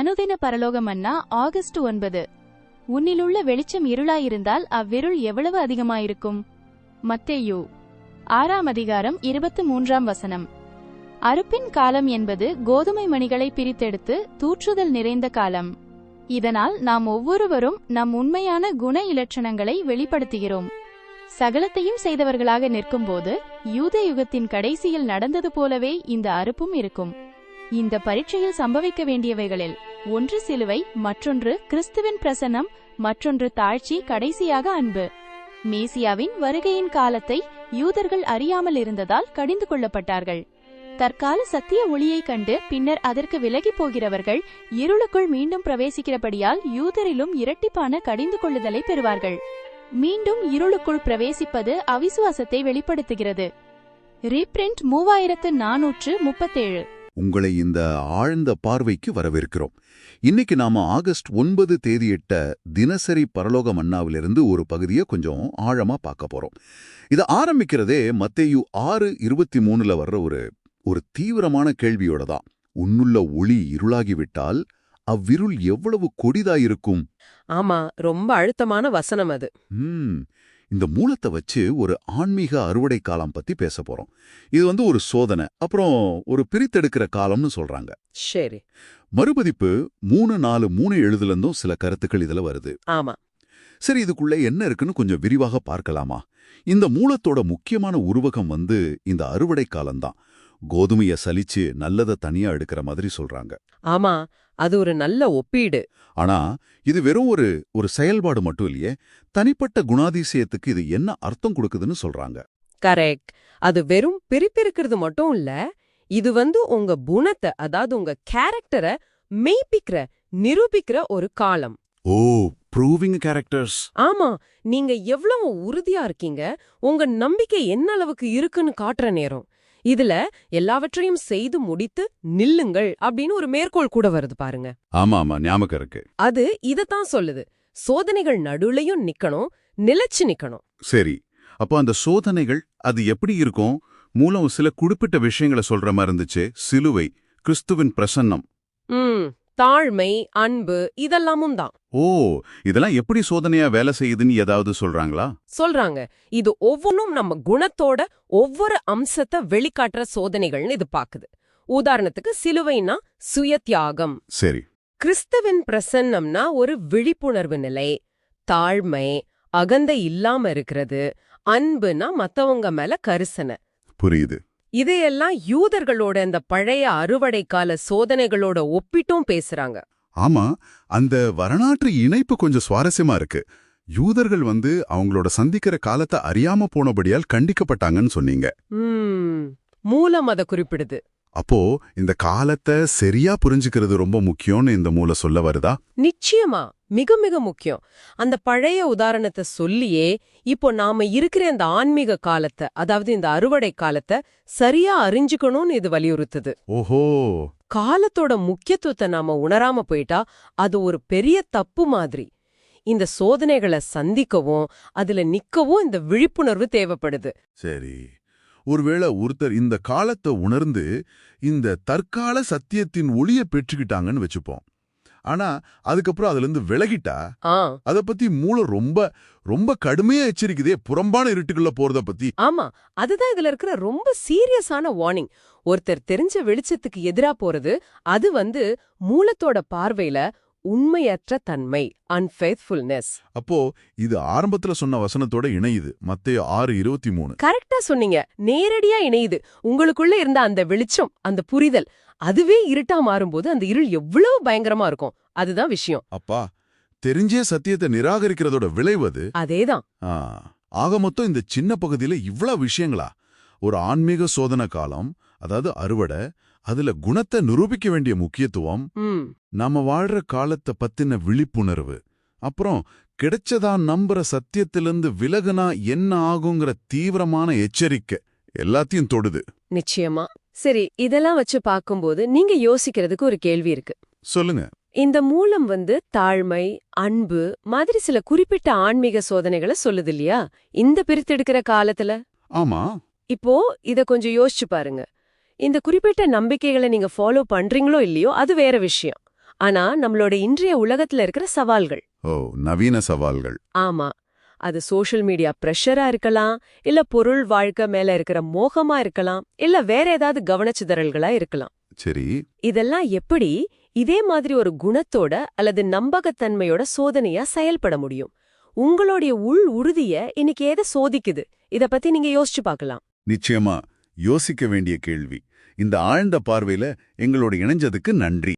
அனுதின பரலோகமன்னா ஆகஸ்ட் ஒன்பது. உன்னிலுள்ள வெளிச்சம் இருளாயிருந்தால் அவ்விருள் எவ்வளவு அதிகமாயிருக்கும்? மத்தேயு ஆறாம் அதிகாரம் இருபத்து மூன்றாம் வசனம். அறுப்பின் காலம் என்பது கோதுமை மணிகளை பிரித்தெடுத்து தூற்றுதல் நிறைந்த காலம். இதனால் நாம் ஒவ்வொருவரும் நம் உண்மையான குண இலட்சணங்களை வெளிப்படுத்துகிறோம். சகலத்தையும் செய்தவர்களாக நிற்கும்போது யூத யுகத்தின் கடைசியில் நடந்தது போலவே இந்த அறுப்பும் இருக்கும். இந்த பரீட்சையில் சம்பவிக்க வேண்டியவைகளில் ஒன்று சிலுவை மற்றொன்று கிறிஸ்துவின் பிரசன்னம் மற்றொன்று தாழ்ச்சி கடைசியாக அன்பு. மேசியாவின் வருகையின் காலத்தை யூதர்கள் அறியாமல் இருந்ததால் கடிந்து கொள்ளப்பட்டார்கள். தற்கால சத்திய ஒளியை கண்டு பின்னர் அதற்கு விலகிப் போகிறவர்கள் இருளுக்குள் மீண்டும் பிரவேசிக்கிறபடியால் யூதரிலும் இரட்டிப்பான கடிந்து கொள்ளுதலை பெறுவார்கள். மீண்டும் இருளுக்குள் பிரவேசிப்பது அவிசுவாசத்தை வெளிப்படுத்துகிறது. ரீப்ரிண்ட் மூவாயிரத்து நானூற்று முப்பத்தேழு. உங்களை இந்த ஆழ்ந்த பார்வைக்கு வரவேற்கிறோம். இன்னைக்கு நாம ஆகஸ்ட் ஒன்பது தேதியிட்ட தினசரி பரலோக மன்னாவிலிருந்து ஒரு பகுதியை கொஞ்சம் ஆழமா பார்க்க போறோம். இது ஆரம்பிக்கிறதே மத்தேயு ஆறு இருபத்தி மூணுல வர்ற ஒரு ஒரு தீவிரமான கேள்வியோட தான். உன்னுள்ள ஒளி இருளாகிவிட்டால் அவ்விருள் எவ்வளவு கொடிதாயிருக்கும்? ஆமா ரொம்ப அழுத்தமான வசனம் அது. இந்த மூலத்தை வச்சு ஒரு ஆன்மீக அறுவடை காலம் பத்தி பேச போறோம். இது வந்து ஒரு சோதனை அப்புறம் ஒரு பிரித்தெடுக்கிற காலம்னு சொல்றாங்க. சரி. மறுபதிப்பு மூணு நாலு மூணு எழுதுலந்தும் சில கருத்துக்கள் இதுல வருது. ஆமா. சரி இதுக்குள்ள என்ன இருக்குன்னு கொஞ்சம் விரிவாக பார்க்கலாமா? இந்த மூலத்தோட முக்கியமான உருவகம் வந்து இந்த அறுவடை காலம்தான். கோதுமைய சலிச்சு நல்லத தனியா எடுக்கிற மாதிரி சொல்றாங்க. ஆமா அது ஒரு நல்ல ஒப்பீடு. ஆனா இது வெறும் ஒரு ஒரு செயல்பாடு மட்டும் இல்லையே தனிப்பட்ட குணாதிசயத்துக்கு இது என்ன அர்த்தம் கொடுக்குதுன்னு சொல்றாங்க. கரெக்ட். அது வெறும் பிரிப்பிருக்கிறது மட்டும் இல்ல இது வந்து உங்க குணத்தை அதாவது உங்க கேரக்டரை மெய்ப்பிக்கிற நிரூபிக்கிற ஒரு காலம். ஓ ப்ரூவிங் கேரக்டர்ஸ் ஆமா நீங்க எவ்வளவு உறுதியா இருக்கீங்க உங்க நம்பிக்கை என்ன அளவுக்கு இருக்குன்னு காட்டுற நேரம். இதுல எல்லாவற்றையும் செய்து முடித்து நில்லுங்கள் அப்படின்னு ஒரு மேற்கோள் கூட வருது பாருங்க. ஆமா ஆமா ஞாபகம் இருக்கு. அது இதத்தான் சொல்லுது. சோதனைகள் நடுவுலயும் நிக்கணும் நிலைச்சு நிக்கணும். சரி அப்போ அந்த சோதனைகள் அது எப்படி இருக்கும்? மூலம் சில குறிப்பிட்ட விஷயங்களை சொல்ற மாதிரி இருந்துச்சு. சிலுவை கிறிஸ்துவின் பிரசன்னம். ம். தாழ்மை அன்பு இதெல்லாமும் தான். ஓ இதெல்லாம் எப்படி சோதனையா வேலை செய்யுதுன்னு ஏதாவது சொல்றாங்களா? சொல்றாங்க. இது ஒவ்வொன்றும் நம்ம குணத்தோட ஒவ்வொரு அம்சத்தை வெளிக்காட்டுற சோதனைகள்னு இது பாக்குது. உதாரணத்துக்கு சிலுவைனா சுய தியாகம் சரி. கிறிஸ்துவின் பிரசன்னம்னா ஒரு விழிப்புணர்வு நிலை தாழ்மை அகந்தை இல்லாம இருக்கிறது அன்புனா மத்தவங்க மேல கரிசனை. புரியுது. இதையெல்லாம் யூதர்களோட இந்த பழைய அறுவடை கால சோதனைகளோட ஒப்பிட்டும் பேசுறாங்க. ஆமா அந்த வரலாற்று இணைப்பு கொஞ்சம் சுவாரஸ்யமா இருக்கு. யூதர்கள் வந்து அவங்களோட சந்திக்கிற காலத்தை அறியாம போனபடியால் கண்டிக்கப்பட்டாங்கன்னு சொன்னீங்க. மூலம் அதை குறிப்பிடுது. அப்போ இந்த காலத்தை சரியா புரிஞ்சுக்கிறது ரொம்ப முக்கியம்னு இந்த மூல சொல்ல வருதா? நிச்சயமா. மிக மிக முக்கியம். அந்த பழைய உதாரணத்தை சொல்லியே இப்போ நாம இருக்கிற இந்த ஆன்மீக காலத்தை அதாவது இந்த அறுவடை காலத்தை சரியா அறிஞ்சுக்கணும்னு இது வலியுறுத்துது. ஓஹோ! காலத்தோட முக்கியத்துவத்தை நாம உணராம போயிட்டா அது ஒரு பெரிய தப்பு மாதிரி. இந்த சோதனைகளை சந்திக்கவும் அதுல நிக்கவும் இந்த விழிப்புணர்வு தேவைப்படுது. சரி. ஒருவேளை ஒருத்தர் இந்த காலத்தை உணர்ந்து இந்த தற்கால சத்தியத்தின் ஒளிய பெற்றுக்கிட்டாங்கன்னு வச்சுப்போம். ஆனா அதுக்கப்புறம் அதுல இருந்து விலகிட்டா அத பத்தி மூளை ரொம்ப ரொம்ப கடுமையா எச்சரிக்குதே புறம்பான இருட்டுக்குள்ள போறத பத்தி. ஆமா அதுதான் இதுல இருக்கிற ரொம்ப சீரியஸான வார்னிங் ஒருத்தர் தெரிஞ்ச வெளிச்சத்துக்கு எதிரா போறது அது வந்து மூலத்தோட பார்வையில உண்மையற்ற தன்மை அன்ஃபேத்ஃபுல்னஸ் அப்போ இது ஆரம்பத்துல சொன்ன வசனத்தோட இணையுது. மத்தேயு ஆறு இருபத்தி மூணு கரெக்டா சொன்னீங்க. நேரடியா இணையுது. உங்களுக்குள்ள இருந்த அந்த வெளிச்சம் அந்த புரிதல் அதுவே இருட்டா மாறும்போது அந்த இருள் எவ்வளவு பயங்கரமா இருக்கும். அதுதான் விஷயம். அப்பா தெரிஞ்சே சத்தியத்தை நிராகரிக்கிறதோட விளைவு அது. அதேதான். ஆக மொத்தம் இந்த சின்ன பகுதியில இவ்வளவு விஷயங்களா? ஒரு ஆன்மீக சோதனை காலம் அதாவது அறுவடை அதுல குணத்தை நிரூபிக்க வேண்டிய முக்கியத்துவம் நாம வாழ்ற காலத்தை பத்தின விழிப்புணர்வு. அப்புறம் கிடைச்சதா நம்புற சத்தியத்திலிருந்து விலகுனா என்ன ஆகுங்கிற தீவிரமான எச்சரிக்கை எல்லாத்தையும் தொடுது. நிச்சயமா. சரி இதெல்லாம் வச்சு பார்க்கும்போது நீங்க யோசிக்கிறதுக்கு ஒரு கேள்வி இருக்கு. சொல்லுங்க. இந்த மூலம் வந்து தாழ்மை அன்பு மாதிரி சில குறிப்பிட்ட ஆன்மீக சோதனைகளை சொல்லுது இல்லையா? இந்த பிரித்தெடுக்கிற காலத்துல? ஆமா. இப்போ இத கொஞ்சம் யோசிச்சு பாருங்க. இந்த குறிப்பிட்ட நம்பிக்கைகளை நீங்க ஃபாலோ பண்றீங்களோ இல்லையோ அது வேற விஷயம். ஆனா நம்மளோட இன்றைய உலகத்துல இருக்கிற சவால்கள். ஓ நவீன சவால்கள். ஆமா. அது சோஷியல் மீடியா பிரஷரா இருக்கலாம் இல்ல பொருள் வாழ்க்கை மேல இருக்கிற மோகமா இருக்கலாம் இல்ல வேற ஏதாவது கவனச்சிதறல்களா இருக்கலாம். சரி. இதெல்லாம் எப்படி இதே மாதிரி ஒரு குணத்தோட அல்லது நம்பகத்தன்மையோட சோதனையா செயல்பட முடியும்? உங்களுடைய உள் உறுதிய இன்னைக்கு எதை சோதிக்குது? இத பத்தி நீங்க யோசிச்சு பார்க்கலாம். நிச்சயமா யோசிக்க வேண்டிய கேள்வி. இந்த ஆழ்ந்த பார்வையில எங்களோட இணைஞ்சதுக்கு நன்றி.